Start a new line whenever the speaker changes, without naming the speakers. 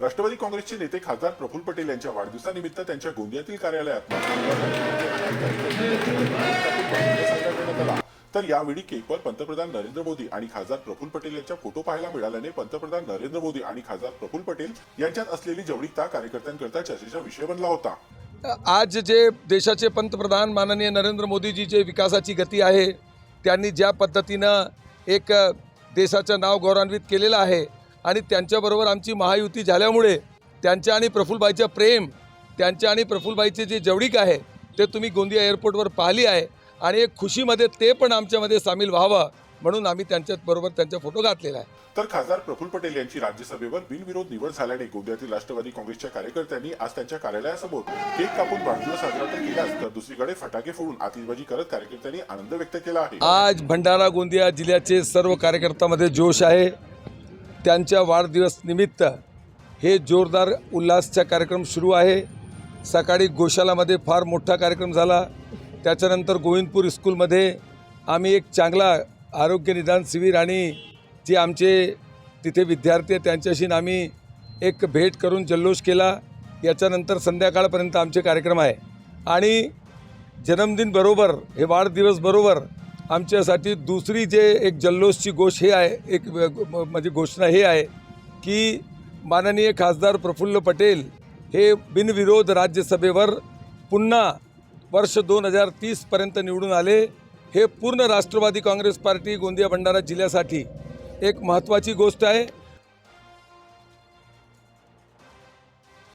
राष्ट्रवादी काँग्रेसचे नेते खासदार प्रफुल्ल पटेल यांच्या वाढदिवसानिमित्त त्यांच्या गोंदियातील कार्यालयात तर यावेळी केकवर पंतप्रधान नरेंद्र मोदी आणि खासदार प्रफुल्ल पटेल यांच्या फोटो पाहायला मिळाल्याने पंतप्रधान नरेंद्र मोदी आणि खासदार प्रफुल्ल पटेल यांच्यात असलेली जवळीकता कार्यकर्त्यांकरता चर्चेचा विषय बनला होता.
आज जे देशाचे पंतप्रधान माननीय नरेंद्र मोदीजी जे विकासाची गती आहे त्यांनी ज्या पद्धतीनं एक देशाचं नाव गौरवान्वित केलेलं आहे आणि त्यांच्याबरोबर आमची महायुती झाल्यामुळे त्यांच्या आणि प्रफुल्लबाईचं प्रेम त्यांच्या आणि प्रफुल्लबाईचे जे जवळीक आहे ते तुम्ही गोंदिया एअरपोर्टवर पाहिली आहे. आणि एक खुशीमध्ये ते पण आमच्यामध्ये सामील व्हावं म्हणून आम्ही त्यांच्याबरोबर त्यांचा फोटो घातलेला आहे.
तर खासदार प्रफुल्ल पटेल यांची राज्यसभेवर बिनविरोध निवड झाल्याने गोंदियातील राष्ट्रवादी काँग्रेसच्या कार्यकर्त्यांनी आज त्यांच्या कार्यालयासमोर केक कापून वाढदिवस साजरा तर केलाच तर दुसरीकडे फटाके फोडून आतिषबाजी करत कार्यकर्त्यांनी आनंद व्यक्त केला आहे.
आज भंडारा गोंदिया जिल्ह्याचे सर्व कार्यकर्त्यामध्ये जोश आहे. त्यांच्या वाढदिवस निमित्त हे जोरदार उल्हासचा कार्यक्रम सुरू आहे. सकाळी गोशालामध्ये फार मोठा कार्यक्रम झाला. त्याच्यानंतर गोविंदपूर स्कूलमध्ये आम्ही एक चांगला आरोग्य निदान शिबिर आणि जे आमचे तिथे विद्यार्थी आहेत त्यांच्याशी आम्ही एक भेट करून जल्लोष केला. याच्यानंतर संध्याकाळपर्यंत आमचे कार्यक्रम आहे. आणि जन्मदिन बरोबर हे वाढदिवस बरोबर आमच्यासाठी दुसरी जे एक जल्लोषची गोष हे आहे एक म- म्हणजे घोषणा हे आहे की माननीय खासदार प्रफुल्ल पटेल हे बिनविरोध राज्यसभेवर पुन्हा वर्ष दोन हजार तीसपर्यंत निवडून आले. हे पूर्ण राष्ट्रवादी काँग्रेस पार्टी गोंदिया भंडारा जिल्ह्यासाठी एक महत्त्वाची गोष्ट आहे.